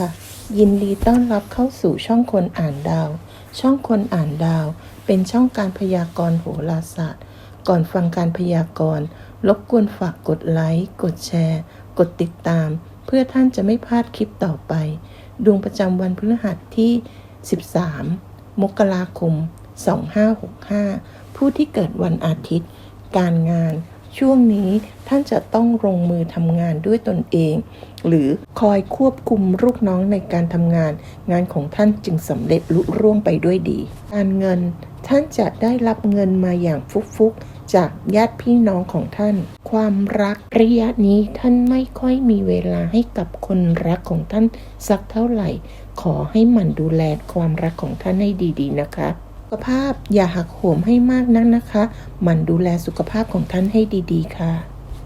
ค่ะ ยินดีต้อนรับเข้าสู่ช่องคนอ่านดาว ช่องคนอ่านดาว เป็นช่องการพยากรณ์โหราศาสตร์ ก่อนฟังการพยากรณ์รบกวนฝากกดไลค์ กดแชร์ กดติดตาม เพื่อท่านจะไม่พลาดคลิปต่อไป ดวงประจำวันพฤหัสที่ 13 มกราคม 2565 ผู้ที่เกิดวันอาทิตย์ การงาน ช่วงนี้ท่านจะต้องลงมือทำงานด้วยตนเอง หรือคอยควบคุมลูกน้องในการทำงาน งานของท่านจึงสำเร็จลุร่วงไปด้วยดี การเงินท่านจะได้รับเงินมาอย่างฟุกๆ จากญาติพี่น้องของท่าน ความรักระยะนี้ท่านไม่ค่อยมีเวลาให้กับคนรักของท่านสักเท่าไหร่ ขอให้หมั่นดูแลความรักของท่านให้ดีๆนะคะ ขภาพอย่าหักโหมให้มากนักนะคะ มันดูแลสุขภาพของท่านให้ดีๆ ค่ะ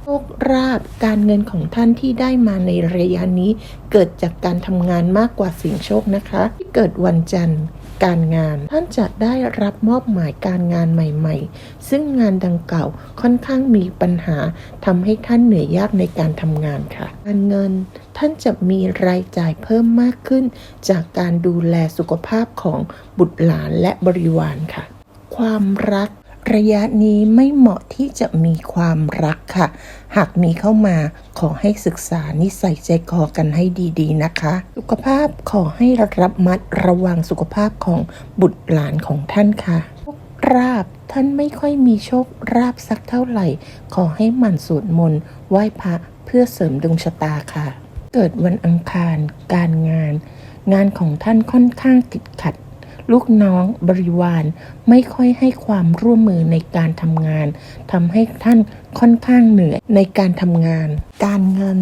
โชคราบการเงินของท่านที่ได้มาในระยะนี้ เกิดจากการทำงานมากกว่าสิ่งโชคนะคะ ที่เกิดวันจันทร์ การงาน ท่านจะได้รับมอบหมายการงานใหม่ ๆ ซึ่งงานดังกล่าวค่อนข้างมีปัญหาทำให้ท่านเหนื่อยยากในการทำงานค่ะ การเงินท่านจะมีรายจ่ายเพิ่มมากขึ้น จากการดูแลสุขภาพของบุตรหลานและบริวารค่ะ ความรัก ระยะนี้ไม่เหมาะที่จะมีความรักค่ะ หากมีเข้ามาขอให้ศึกษานิสัยใจคอกันให้ดีๆนะคะ สุขภาพขอให้ระมัดระวังสุขภาพของบุตรหลานของท่านค่ะโชคราบท่านไม่ค่อยมีโชคราบสักเท่าไหร่ ขอให้หมั่นสวดมนต์ไหว้พระเพื่อเสริมดวงชะตาค่ะ เกิดวันอังคาร การงาน งานของท่านค่อนข้างติดขัด ลูกน้องบริวารไม่ค่อยให้ความร่วมมือในการทำงานทำให้ท่านค่อนข้างเหนื่อยในการทำงาน การเงิน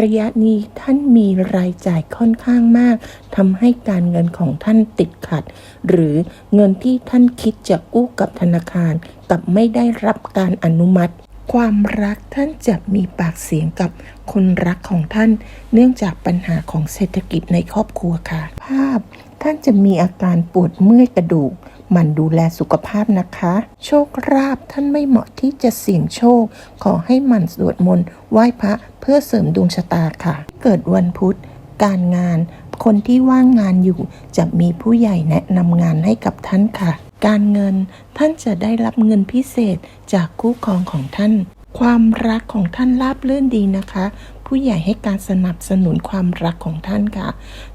ระยะนี้ท่านมีรายจ่ายค่อนข้างมากทำให้การเงินของท่านติดขัด หรือเงินที่ท่านคิดจะกู้กับธนาคารกับไม่ได้รับการอนุมัติความรักท่านจะมีปากเสียงกับคนรักของท่าน เนื่องจากปัญหาของเศรษฐกิจในครอบครัวค่ะ ภาพท่านจะมีอาการปวดเมื่อยกระดูกมันดูแลสุขภาพนะคะ โชคราบท่านไม่เหมาะที่จะเสี่ยงโชค ขอให้มันสวดมนต์ไหว้พระเพื่อเสริมดวงชะตาค่ะ เกิดวันพุธ การงาน คนที่ว่างงานอยู่จะมีผู้ใหญ่แนะนำงานให้กับท่านค่ะ การเงินท่านจะได้รับเงินพิเศษจากคู่ครองของท่าน ความรักของท่านราบรื่นดีนะคะ ผู้ใหญ่ให้การสนับสนุนความรักของท่านค่ะ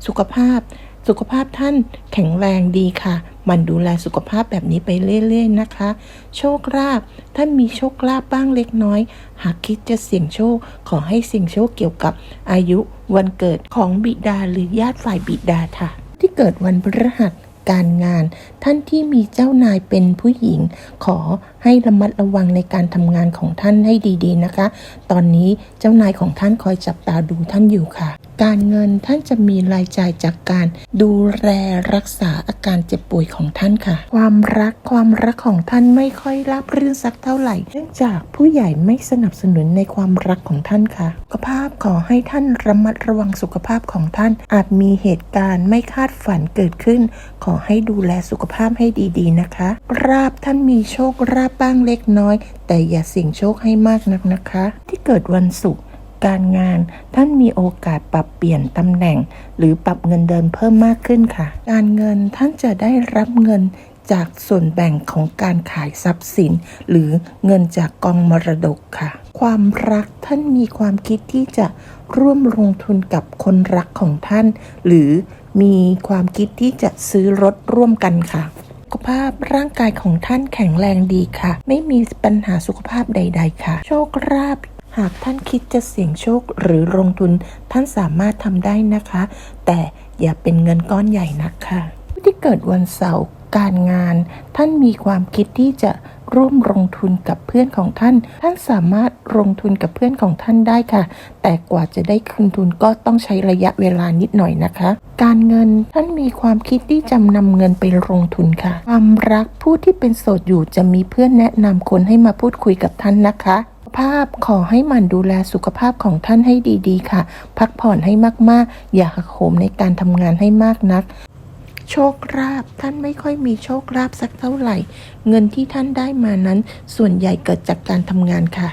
สุขภาพ สุขภาพท่านแข็งแรงดีค่ะ มันดูแลสุขภาพแบบนี้ไปเรื่อยๆนะคะ โชคลาภท่านมีโชคลาภบ้างเล็กน้อย หากคิดจะเสี่ยงโชค ขอให้เสี่ยงโชคเกี่ยวกับอายุวันเกิดของบิดาหรือญาติฝ่ายบิดาค่ะ ที่เกิดวันพฤหัสการงาน ท่านที่มีเจ้านายเป็นผู้หญิง ขอให้ระมัดระวังในการทำงานของท่านให้ดีๆนะคะ ตอนนี้เจ้านายของท่านคอยจับตาดูท่านอยู่ค่ะ การเงินท่านจะมีรายจ่ายจากการดูแลรักษาอาการเจ็บป่วยของท่านค่ะ ความรักความรักของท่านไม่ค่อยราบรื่นสักเท่าไหร่ เนื่องจากผู้ใหญ่ไม่สนับสนุนในความรักของท่านค่ะ สุขภาพขอให้ท่านระมัดระวังสุขภาพของท่าน อาจมีเหตุการณ์ไม่คาดฝันเกิดขึ้น ขอให้ดูแลสุขภาพให้ดีๆนะคะ ราบท่านมีโชคราบบ้างเล็กน้อย แต่อย่าเสี่ยงโชคให้มากนักนะคะ ที่เกิดวันศุกร์ การงาน ท่านมีโอกาสปรับเปลี่ยนตำแหน่ง หรือปรับเงินเดือนเพิ่มมากขึ้นค่ะ การเงินท่านจะได้รับเงินจากส่วนแบ่งของการขายทรัพย์สิน หรือเงินจากกองมรดกค่ะ ความรักท่านมีความคิดที่จะร่วมลงทุนกับคนรักของท่าน หรือมีความคิดที่จะซื้อรถร่วมกันค่ะ สุขภาพร่างกายของท่านแข็งแรงดีค่ะ ไม่มีปัญหาสุขภาพใด ๆ ค่ะ โชคลาภ หากท่านคิดจะเสี่ยงโชคหรือลงทุนท่านสามารถทำได้นะคะ แต่อย่าเป็นเงินก้อนใหญ่นักค่ะผู้ที่เกิดวันเสาร์การงาน ท่านมีความคิดที่จะร่วมลงทุนกับเพื่อนของท่าน ท่านสามารถลงทุนกับเพื่อนของท่านได้ค่ะ แต่กว่าจะได้คืนทุนก็ต้องใช้ระยะเวลานิดหน่อยนะคะ การเงินท่านมีความคิดที่จะนำเงินไปลงทุนค่ะ ความรักผู้ที่เป็นโสดอยู่จะมีเพื่อนแนะนำคนให้มาพูดคุยกับท่านนะคะ ภาพขอให้หมันดูแลสุขภาพของท่านให้ดีๆ ค่ะ พักผ่อนให้มากๆ อย่าหักโหมในการทำงานให้มากนัก โชคราบท่านไม่ค่อยมีโชคราบสักเท่าไหร่ เงินที่ท่านได้มานั้น ส่วนใหญ่เกิดจากการทำงานค่ะ